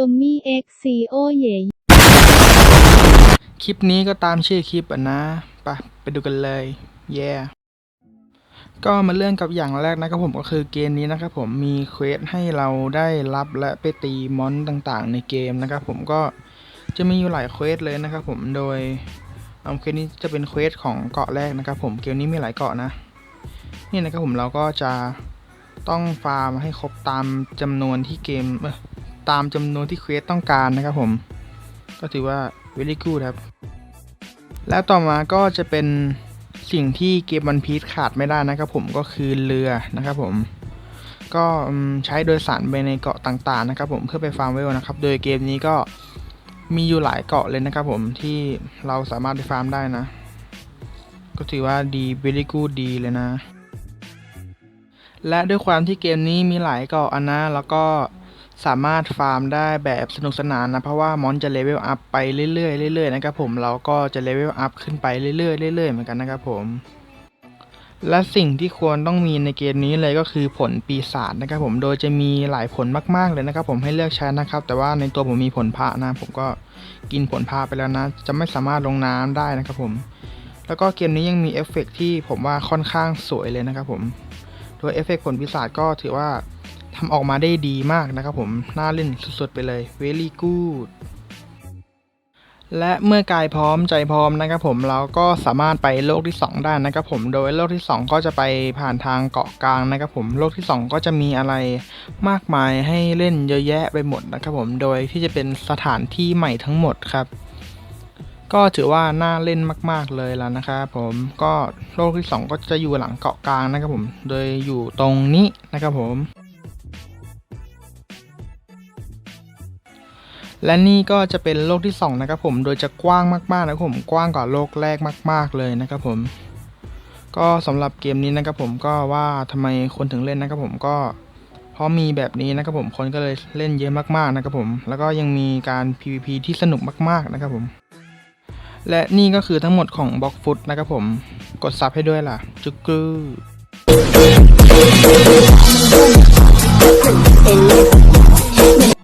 จมมี่เอ็กซีโอเยคลิปนี้ก็ตามชื่อคลิปอะนะไปไปดูกันเลยเย่ก็มาเรื่องกับอย่างแรกนะครับผมก็คือเกมนี้นะครับผมมีเควสให้เราได้รับและไปตีมอนต่างๆ ในเกมนะครับผมก็จะมีอยู่หลายเควสเลยนะครับผมโดยเอาเควสนี้จะเป็นเควสของเกาะแรกนะครับผมเกมนี้มีหลายเกาะนะนี่นะครับผมเราก็จะต้องฟาร์มให้ครบตามจำนวนที่เกมเตามจำนวนที่เควสต้องการนะครับผม ก็ถือว่า very good ครับ แล้วต่อมาก็จะเป็นสิ่งที่เกมวันพีชขาดไม่ได้นะครับผมก็คือเรือนะครับผม ก็ใช้โดยสารไปในเกาะต่างๆนะครับผมเพื่อไปฟาร์มเวลนะครับ โดยเกมนี้ก็มีอยู่หลายเกาะเลยนะครับผมที่เราสามารถไปฟาร์มได้นะ ก็ถือว่าดี very good ดีเลยนะ และด้วยความที่เกมนี้มีหลายเกาะอะนะแล้วก็ สามารถฟาร์มได้แบบสนุกสนานนะ เพราะว่ามอนจะเลเวลอัพไปเรื่อยๆเรื่อยๆนะครับผมเราก็จะเลเวลอัพขึ้นไปเรื่อยๆเรื่อยๆเหมือนกันนะครับผม และสิ่งที่ควรต้องมีในเกมนี้เลยก็คือผลปีศาจนะครับผมโดยจะมีหลายผลมากๆเลยนะครับ ผมให้เลือกใช้นะครับ แต่ว่าในตัวผมมีผลพระนะ ผมก็กินผลพระไปแล้วนะ จะไม่สามารถลงน้ำได้นะครับผมแล้วก็เกมนี้ยังมีเอฟเฟกต์ที่ผมว่าค่อนข้างสวยเลยนะครับผม โดยเอฟเฟกต์ผลปีศาจก็ถือว่า ทำออกมาได้ดีมากนะครับผม น่าเล่นสุดๆไปเลย very good และเมื่อกายพร้อมใจพร้อมนะครับผมเราก็สามารถไปโลกที่ 2 ได้นะครับผมโดยโลกที่ 2 ก็จะไปผ่านทางเกาะกลางนะครับผมโลกที่ 2 ก็จะมีอะไรมากมายให้เล่นเยอะแยะไปหมดนะครับผมโดยที่จะเป็นสถานที่ใหม่ทั้งหมดครับ ก็ถือว่าน่าเล่นมาก ๆเลยแล้วนะครับผมก็โลกที่ 2 ก็จะอยู่หลังเกาะกลางนะครับผมโดยอยู่ตรงนี้นะครับผม และนี่ก็จะเป็นโลกที่2นะครับผม โดยจะกว้างมากๆนะครับผม กว้างกว่าโลกแรกมาก ๆเลยนะครับผม ก็สำหรับเกมนี้นะครับผมก็ว่าทำไมคนถึงเล่นนะครับผมก็ เพราะมีแบบนี้นะครับผม คนก็เลยเล่นเยอะมากๆนะครับผม แล้วก็ยังมีการ PVP ที่สนุกมากๆนะครับผม และนี่ก็คือทั้งหมดของบล็อกฟุตนะครับผม กดซับให้ด้วยล่ะ จุกรู